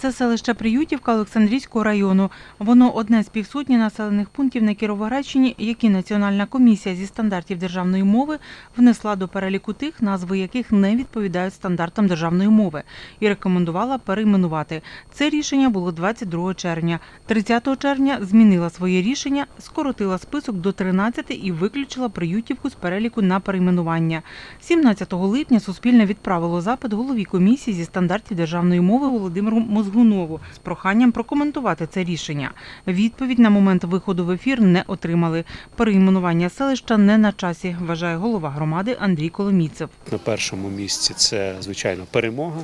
Це селище Приютівка Олександрійського району. Воно одне з півсотні населених пунктів на Кіровоградщині, які Національна комісія зі стандартів державної мови внесла до переліку тих, назви яких не відповідають стандартам державної мови, і рекомендувала перейменувати. Це рішення було 22 червня. 30 червня змінила своє рішення, скоротила список до 13 і виключила Приютівку з переліку на перейменування. 17 липня Суспільне відправило запит голові комісії зі стандартів державної мови Володимиру Мозгунову з проханням прокоментувати це рішення. Відповідь на момент виходу в ефір не отримали. Перейменування селища не на часі, вважає голова громади Андрій Коломійцев. На першому місці це звичайно перемога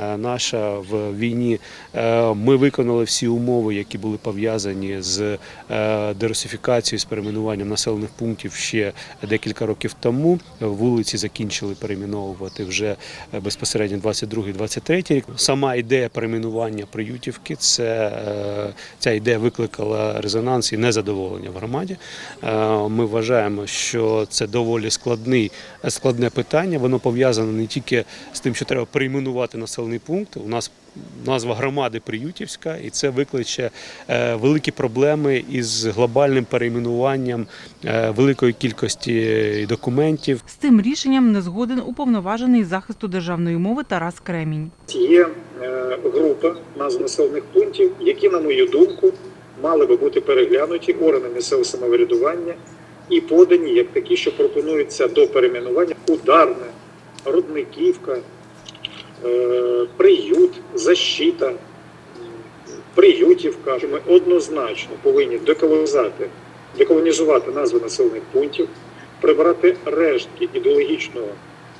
е, наша в війні. Е, Ми виконали всі умови, які були пов'язані з е, дерусифікацією, з перейменуванням населених пунктів ще декілька років тому. Вулиці закінчили перейменовувати вже безпосередньо 22-23 рік. Сама ідея перейменування Приютівки, це е, ця ідея викликала резонанс і незадоволення в громаді. Е, Ми вважаємо, що це доволі складний складне питання. Воно пов'язане не тільки з тим, що треба перейменувати населений пункт. У нас назва громади Приютівська, і це викличе е, великі проблеми із глобальним перейменуванням великої кількості документів. З цим рішенням не згоден уповноважений захисту державної мови Тарас Кремінь. Є е, група назв населених пунктів, які, на мою думку, мали би бути переглянуті органами місцевого самоврядування і подані як такі, що пропонуються до перейменування Ударне, Рудниківка, е, Приют, Защита, Приютівка. Ми однозначно повинні деколонізувати, деколонізувати назви населених пунктів, прибрати рештки ідеологічного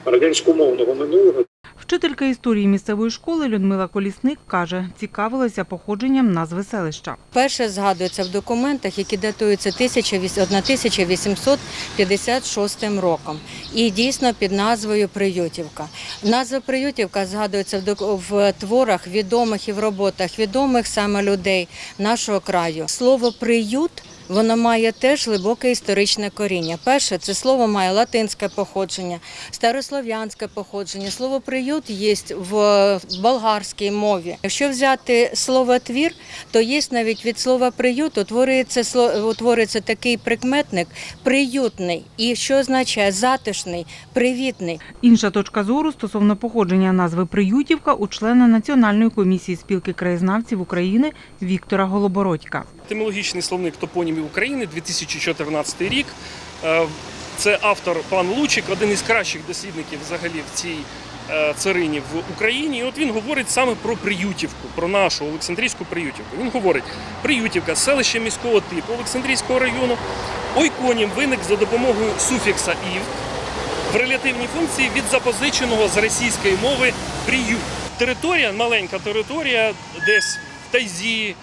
радянськомовного минулого Вчителька історії місцевої школи Людмила Колісник каже, цікавилася походженням назви селища. Перше згадується в документах, які датуються 1856 роком. І дійсно під назвою Приютівка. Назва Приютівка згадується в, творах відомих і в роботах відомих саме людей нашого краю. Слово приют. Воно має теж глибоке історичне коріння. Перше, це слово має латинське походження, старослов'янське походження. Слово приют є в болгарській мові. Якщо взяти слово твір, то є навіть від слова приют утворюється утворюється такий прикметник приютний. І що означає затишний, привітний. Інша точка зору стосовно походження назви Приютівка у члена Національної комісії спілки краєзнавців України Віктора Голобородька. Етимологічний словник топонімів України 2014 рік. Е, Це автор пан Лучик, один із кращих дослідників взагалі в цій е, царині в Україні. І от він говорить саме про Приютівку, про нашу Олександрійську Приютівку. Він говорить: Приютівка, селище міського типу Олександрійського району. Ойконім виник за допомогою суфікса ів в релятивній функції від запозиченого з російської мови приют. Територія, маленька територія, десь в тайзі,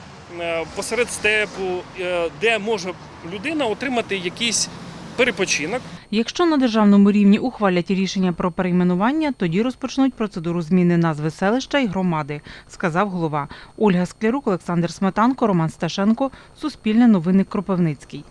посеред степу, е, де може людина отримати якийсь перепочинок. Якщо на державному рівні ухвалять рішення про перейменування, тоді розпочнуть процедуру зміни назви селища і громади, сказав голова. Ольга Склярук, Олександр Сметанко, Роман Сташенко, Суспільне новини Кропивницький.